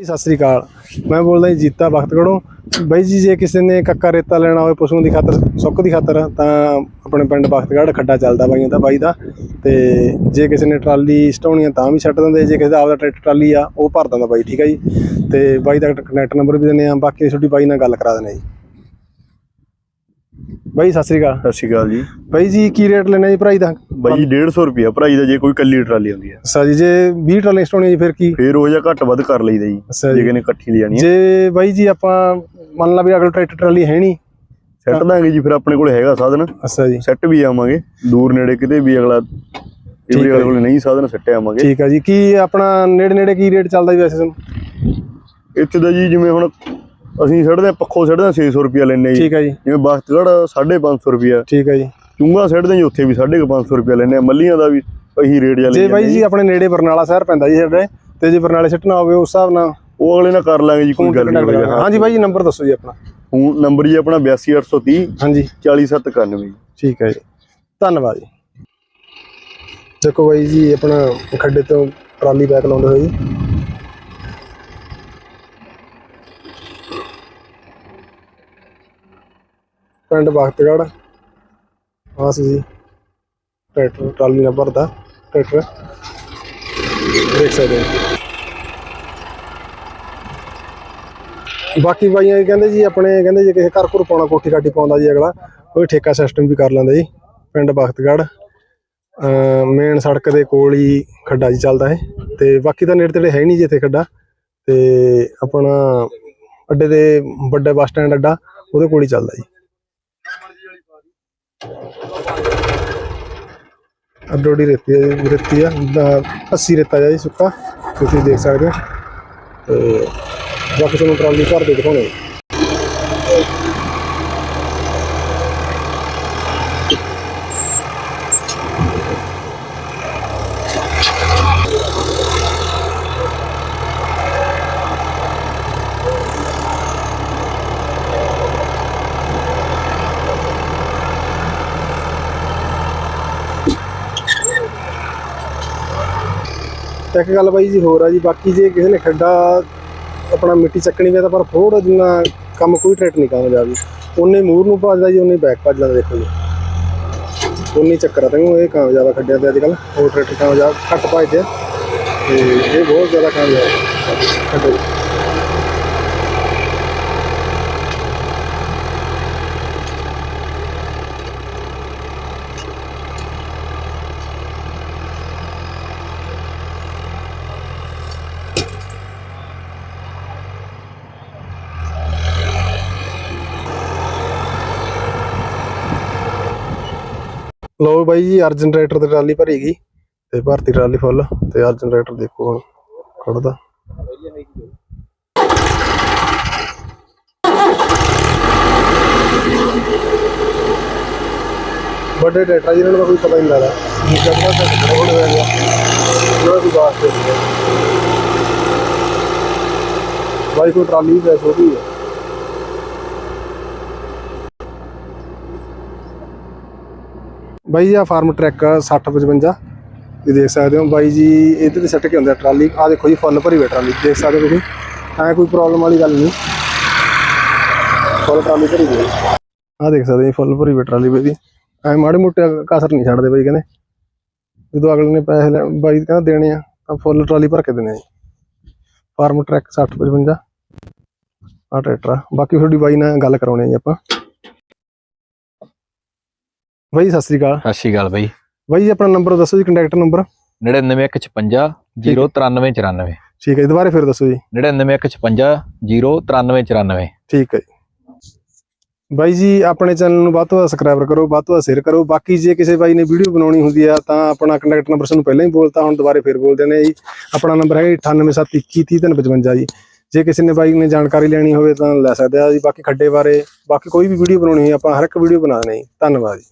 ਜੀ, ਸਤਿ ਸ੍ਰੀ ਅਕਾਲ। ਮੈਂ ਬੋਲਦਾ ਜੀ ਜੀਤਾ ਬਖਤਗੜੋਂ। ਬਾਈ ਜੀ ਜੇ ਕਿਸੇ ਨੇ ਕੱਕਾ ਰੇਤਾ ਲੈਣਾ ਹੋਵੇ ਪਸ਼ੂਆਂ ਦੀ ਖਾਤਰ ਸੁੱਕ ਦੀ ਖਾਤਰ ਤਾਂ ਆਪਣੇ ਪਿੰਡ ਬਖਤਗੜ੍ਹ ਖੱਡਾ ਚੱਲਦਾ ਬਾਈਆਂ ਦਾ ਬਾਈ ਦਾ। ਤੇ ਜੇ ਕਿਸੇ ਨੇ ਟਰਾਲੀ ਸਟਾਉਣੀ ਤਾਂ ਵੀ ਛੱਡ ਦਿੰਦੇ। ਜੇ ਕਿਸੇ ਦਾ ਆਪਦਾ ਟਰੈਕਟਰ ਟਰਾਲੀ ਆ ਉਹ ਭਰ ਦਿੰਦਾ ਬਾਈ ਠੀਕ ਆ ਜੀ। ਤੇ ਬਾਈ ਦਾ ਕੰਟੈਕਟ ਨੰਬਰ ਵੀ ਦਿੰਦੇ ਆ। ਬਾਕੀ ਤੁਹਾਡੀ ਬਾਈ ਨਾਲ ਗੱਲ ਕਰਾ ਦਿੰਦੇ ਆ ਜੀ। ਬਾਈ ਸਤਿ ਸ੍ਰੀ ਅਕਾਲ। ਸਤਿ ਸ਼੍ਰੀ ਅਕਾਲ ਜੀ। ਬਾਈ ਜੀ ਕੀ ਰੇਟ ਲੈਣਾ ਜੀ ਭਰਾਈ ਦਾ? ਬਾਈ ਜੀ 150 ਰੁਪਿਆ ਭਰਾਈ ਦਾ ਜੇ ਕੋਈ ਕੱਲੀ ਟਰਾਲੀ ਹੁੰਦੀ ਹੈ ਅੱਛਾ ਜੀ ਜੇ 20 ਟਰਾਲੀ ਸਟਾਉਣੀ ਜੀ ਫਿਰ ਕੀ? ਫੇਰ ਉਹ ਜਿਹਾ ਘੱਟ ਵੱਧ ਕਰ ਲਈਦਾ ਜੀ ਅੱਛਾ ਜੇ ਜੀ। ਕਿਨੇ ਇਕੱਠੀ ਲੈ ਜਾਣੀ ਹੈ ਜੇ ਬਾਈ ਜੀ ਆਪਾਂ ਮੰਨ ਲਾ ਵੀ ਅਗਲ ਟਰੈਕਟਰ ਟਰਾਲੀ ਹੈ ਨਹੀਂ ਸੈੱਟ ਦਾਂਗੇ ਜੀ ਫਿਰ ਆਪਣੇ ਕੋਲ ਹੈਗਾ ਸਾਧਨ। ਅੱਛਾ ਜੀ। ਸੈੱਟ ਵੀ ਆਵਾਂਗੇ ਦੂਰ ਨੇੜੇ ਕਿਤੇ ਵੀ ਅਗਲਾ ਠੀਕ ਹੈ ਅਗਲੇ ਕੋਲ ਨਹੀਂ ਸਾਧਨ ਸੈੱਟ ਆਵਾਂਗੇ। ਠੀਕ ਆ ਜੀ ਕੀ ਆਪਣਾ ਨੇੜੇ ਨੇੜੇ ਕੀ ਰੇਟ ਚੱਲਦਾ ਜੀ ਵੈਸੇ ਤੁਹਾਨੂੰ? ਇੱਥੇ ਦਾ ਜੀ ਜਿਵੇਂ ਹੁਣ ਅਸੀਂ ਸੱਟਦੇ ਪੱਖੋਂ ਸੱਟਦੇ 600 ਰੁਪਿਆ ਲੈਨੇ ਜੀ। ਠੀਕ ਆ ਜੀ। ਜਿਵੇਂ ਬਖਤਗੜ 550 ਰੁਪਿਆ ਠੀਕ ਆ ਜੀ। ਚੁੰਗਾ ਸੱਟਦੇ ਜੀ ਉੱਥੇ ਵੀ 550 ਰੁਪਿਆ ਲੈਨੇ ਮੱਲੀਆਂ ਦਾ ਵੀ ਇਹੀ ਰੇਟ ਜੇ ਲਈ ਬਾਈ ਜੀ। ਆਪਣੇ ਨੇੜੇ ਬਰਨਾਲਾ ਸ਼ਹਿਰ ਪੈਂਦਾ ਜੀ ਸਾਡੇ ਤੇ ਜੇ ਬਰਨਾਲੇ ਸਿੱਟਣਾ ਹੋਵੇ ਉਸ ਹਿਸਾਬ ਨਾਲ ਉਹ ਅਗਲੇ ਨਾਲ ਕਰ ਲਾਂਗੇ ਜੀ ਕੋਈ ਗੱਲ ਨਹੀਂ ਹਾਂਜੀ ਬਾਈ ਜੀ ਨੰਬਰ ਦੱਸੋ ਜੀ ਆਪਣਾ। ਫੋਨ ਨੰਬਰ ਜੀ ਆਪਣਾ 82830 ਹਾਂਜੀ। 40791 ਜੀ ਠੀਕ ਹੈ ਜੀ। ਧੰਨਵਾਦ ਜੀ। ਦੇਖੋ ਬਾਈ ਜੀ ਆਪਣਾ ਖੱਡੇ ਤੋਂ ਟਰਾਲੀ ਬੈਕ ਲਾਉਂਦੇ ਹੋਏ ਜੀ। ਪਿੰਡ ਬਖਤਗੜ ਆਸ ਜੀ, ਟਰੈਕਟਰ, ਟਰਾਲੀ ਨਾਲ ਭਰਦਾ ਟਰੈਕਟਰ। ਦੇਖ ਸਕਦੇ ਹੋ। ਬਾਕੀ ਬਾਈਆਂ ਇਹ ਕਹਿੰਦੇ ਜੀ, ਆਪਣੇ ਕਹਿੰਦੇ ਜੇ, ਕਿਸੇ ਘਰ ਘਰ ਪਾਉਣਾ, ਕੋਠੀ ਕਾਠੀ ਪਾਉਂਦਾ ਜੀ ਅਗਲਾ ਉਹ ਵੀ ਠੇਕਾ ਸਿਸਟਮ ਵੀ ਕਰ ਲੈਂਦਾ ਜੀ, ਪਿੰਡ ਬਖਤਗੜ ਮੇਨ ਸੜਕ ਦੇ ਕੋਲ ਹੀ ਖੱਡਾ ਜੀ ਚੱਲਦਾ ਹੈ ਤੇ ਬਾਕੀ ਤਾਂ ਨੇੜੇ ਤੇੜੇ ਹੈ ਨਹੀਂ ਜੀ ਇੱਥੇ ਖੱਡਾ। ਤੇ ਆਪਣਾ ਅੱਡੇ ਦੇ ਵੱਡੇ ਬੱਸ ਸਟੈਂਡ ਅੱਡਾ, ਉਹਦੇ ਕੋਲ ਹੀ ਚੱਲਦਾ ਜੀ। ਅੱਡੋੜੀ ਰੇਤੀ ਹੈ ਜੀ, ਰੇਤੀ ਆ 80 ਰੇਤਾ ਜਿਹਾ ਜੀ ਸੁੱਕਾ ਤੁਸੀਂ ਦੇਖ ਸਕਦੇ ਹੋ। ਤੇ ਬਾਕੀ ਤੁਹਾਨੂੰ ਟਰਾਲੀ ਭਰ ਦੇ ਦਿਖਾਉਣੇ। ਤੇ ਇੱਕ ਗੱਲ ਬਾਈ ਜੀ ਹੋਰ ਆ ਜੀ, ਬਾਕੀ ਜੇ ਕਿਸੇ ਨੇ ਖੱਡਾ ਆਪਣਾ ਮਿੱਟੀ ਚੱਕਣੀ ਵੇ ਤਾਂ ਪਰ ਥੋੜਾ ਜਿੰਨਾ ਕੰਮ ਕੋਈ ਟਰੈਕਟਰ ਨਹੀਂ ਕਾਮਯਾਬ ਜੀ ਉਹਨੇ ਮੂਰ ਨੂੰ ਭੱਜਦਾ ਜੀ ਉਹਨੇ ਬੈਕ ਭੱਜਦਾ ਦੇਖੋ ਜੀ। ਉਨੀ ਚੱਕਰ ਆ ਤੈਨੂੰ, ਇਹ ਕੰਮ ਜ਼ਿਆਦਾ ਖੱਡਿਆ ਤੇ ਅੱਜ ਕੱਲ ਉਹ ਟਰੈਕਟਰ ਕਾਮਯਾਬ, ਘੱਟ ਭੱਜਦੇ ਆ। ਤੇ ਇਹ ਬਹੁਤ ਜ਼ਿਆਦਾ ਕਾਮਯਾਬ ਆ। ਖੱਡੇ ਲਓ ਬਾਈ ਜੀ ਅਰਜਨ ਟਰੈਕਟਰ ਤੇ ਟਰਾਲੀ ਭਰੀ ਗਈ ਤੇ ਭਰਤੀ ਟਰਾਲੀ ਫੁੱਲ ਤੇ ਅਰਜਨ ਟਰੈਕਟਰ ਦੇਖੋ ਹੁਣ ਖੜਦਾ ਵੱਡੇ ਟਰੈਕਟਰ ਜਿਹਨਾਂ ਜੀ, ਨੂੰ ਤਾਂ ਕੋਈ ਪਤਾ ਹੀ ਨਹੀਂ ਲੱਗਦਾ। ਜਦ ਤੱਕ ਟਰੈਕਟਰ ਖੜਾ ਹੋਇਆ? ਗਿਆ ਉਹਨਾਂ ਦੀ ਬਾਤ ਬਾਈ ਕੋਈ ਟਰਾਲੀ ਵੀ ਵੈਸੇ ਉਹਦੀ ਹੈ। ਬਾਈ ਜੀ ਆ ਫਾਰਮ ਟਰੈਕ 6055 ਇਹ ਦੇਖ ਸਕਦੇ ਹੋ ਬਾਈ ਜੀ ਇਹਦੇ ਤੇ ਸੱਟ ਕੇ ਹੁੰਦਾ ਟਰਾਲੀ। ਆ ਦੇਖੋ ਜੀ ਫੁੱਲ ਭਰੀ ਹੋਈ ਟਰਾਲੀ। ਦੇਖ ਸਕਦੇ ਹੋ ਤੁਸੀਂ? ਐ ਕੋਈ ਪ੍ਰੋਬਲਮ ਵਾਲੀ ਗੱਲ ਨਹੀਂ। ਫੁੱਲ ਟਰਾਲੀ ਭਰੀ ਹੋਈ ਆ। ਦੇਖ ਸਕਦੇ ਹੋ ਜੀ, ਫੁੱਲ ਭਰੀ ਹੋਈ ਟਰਾਲੀ ਬਾਈ ਦੀ ਐ ਮਾੜੇ ਮੋਟੇ ਕਸਰ ਨਹੀਂ ਛੱਡਦੇ ਬਾਈ ਕਹਿੰਦੇ। ਜਦੋਂ ਅਗਲੇ ਨੇ ਪੈਸੇ ਲੈ ਬਾਈ ਕਹਿੰਦਾ ਦੇਣੇ ਆ ਤਾਂ ਫੁੱਲ ਟਰਾਲੀ ਭਰ ਕੇ ਦੇਣੇ ਆ ਜੀ। ਫਾਰਮ ਟਰੈਕ 6055 ਆ ਟਰੈਕਟਰ ਆ। ਬਾਕੀ ਤੁਹਾਡੀ ਬਾਈ ਨਾਲ ਗੱਲ ਕਰਾਉਣੀ ਆ ਜੀ ਆਪਾਂ। ਬਾਈ ਸਤਿ ਸ੍ਰੀ ਅਕਾਲ। ਸਤਿ ਸ਼੍ਰੀ ਅਕਾਲ ਬਾਈ। ਬਾਈ ਜੀ ਆਪਣਾ ਨੰਬਰ ਦੱਸੋ ਜੀ ਕੰਟੈਕਟ ਨੰਬਰ 99156 09394 ਠੀਕ ਹੈ। ਜੀ ਦੁਬਾਰਾ ਫਿਰ ਦੱਸੋ ਜੀ। 99156 09394 ਠੀਕ ਹੈ ਜੀ। ਬਾਈ ਜੀ ਆਪਣੇ ਚੈਨਲ ਨੂੰ ਵੱਧ ਤੋਂ ਵੱਧ ਸਬਸਕ੍ਰਾਈਬ ਕਰੋ ਵੱਧ ਤੋਂ ਵੱਧ ਸ਼ੇਅਰ ਕਰੋ। ਬਾਕੀ ਜੇ ਕਿਸੇ ਬਾਈ ਨੇ ਵੀਡੀਓ ਬਣਾਉਣੀ ਹੁੰਦੀ ਆ ਤਾਂ ਆਪਣਾ ਕੰਟੈਕਟ ਨੰਬਰ ਸਾਨੂੰ ਪਹਿਲਾਂ ਹੀ ਬੋਲਤਾ ਹੁਣ ਦੁਬਾਰੇ ਫਿਰ ਬੋਲ ਦਿੰਦੇ ਆ ਜੀ ਆਪਣਾ ਨੰਬਰ ਹੈ 9871230355 ਜੀ। ਜੇ ਕਿਸੇ ਨੇ ਬਾਈ ਨੇ ਜਾਣਕਾਰੀ ਲੈਣੀ ਹੋਵੇ ਤਾਂ ਲੈ ਸਕਦੇ ਆ ਜੀ। ਬਾਕੀ ਖੱਡੇ ਬਾਰੇ ਬਾਕੀ ਕੋਈ ਵੀ ਵੀਡੀਓ ਬਣਾਉਣੀ ਹੋਈ ਆਪਾਂ ਹਰ ਇੱਕ ਵੀਡੀਓ ਬਣਾ ਦਿੰਦੇ ਧੰਨਵਾਦ ਜੀ।